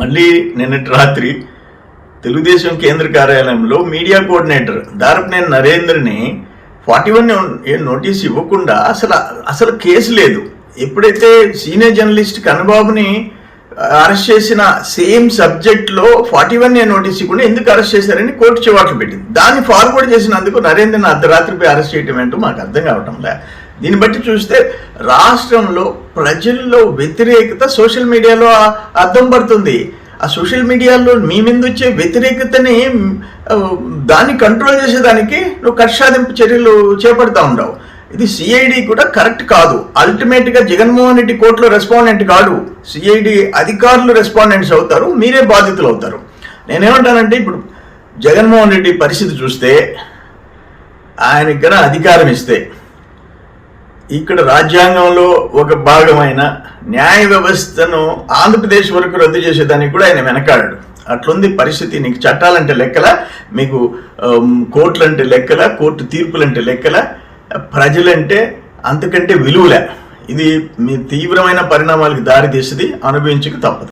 మళ్ళీ నిన్నటి రాత్రి తెలుగుదేశం కేంద్ర కార్యాలయంలో మీడియా కోఆర్డినేటర్ దారపనేని నరేంద్రని ఫార్టీ వన్ నోటీస్ ఇవ్వకుండా అసలు అసలు కేసు లేదు. ఎప్పుడైతే సీనియర్ జర్నలిస్ట్ కన్నబాబుని అరెస్ట్ చేసిన సేమ్ సబ్జెక్ట్లో ఫార్టీ వన్ ఏ నోటీస్ ఇవ్వకుండా ఎందుకు అరెస్ట్ చేశారని కోర్టు చివాట్లు పెట్టింది. దాన్ని ఫార్వర్డ్ చేసినందుకు నరేంద్రని అర్ధరాత్రిపై అరెస్ట్ చేయటం ఏంటో మాకు అర్థం కావటం లే. దీన్ని బట్టి చూస్తే రాష్ట్రంలో ప్రజల్లో వ్యతిరేకత సోషల్ మీడియాలో అర్థం పడుతుంది. ఆ సోషల్ మీడియాలో మీ మీద వచ్చే వ్యతిరేకతని దాన్ని కంట్రోల్ చేసేదానికి నువ్వు కక్షాదింపు చర్యలు చేపడతా ఉండవు. ఇది సిఐడి కూడా కరెక్ట్ కాదు. అల్టిమేట్గా జగన్మోహన్ రెడ్డి కోర్టులో రెస్పాండెంట్ కాదు సిఐడి అధికారులు రెస్పాండెంట్స్ అవుతారు మీరే బాధితులు అవుతారు. నేనేమంటానంటే ఇప్పుడు జగన్మోహన్ రెడ్డి పరిస్థితి చూస్తే ఆయనకి అధికారం ఇస్తే ఇక్కడ రాజ్యాంగంలో ఒక భాగమైన న్యాయ వ్యవస్థను ఆంధ్రప్రదేశ్ వరకు రద్దు చేసేదానికి కూడా ఆయన వెనకాడాడు. అట్లుంది పరిస్థితి. నీకు చట్టాలంటే లెక్కల మీకు కోర్టులంటే లెక్కల కోర్టు తీర్పులంటే లెక్కల ప్రజలంటే అంతకంటే విలువలే. ఇది మీ తీవ్రమైన పరిణామాలకు దారి అనుభవించక తప్పదు.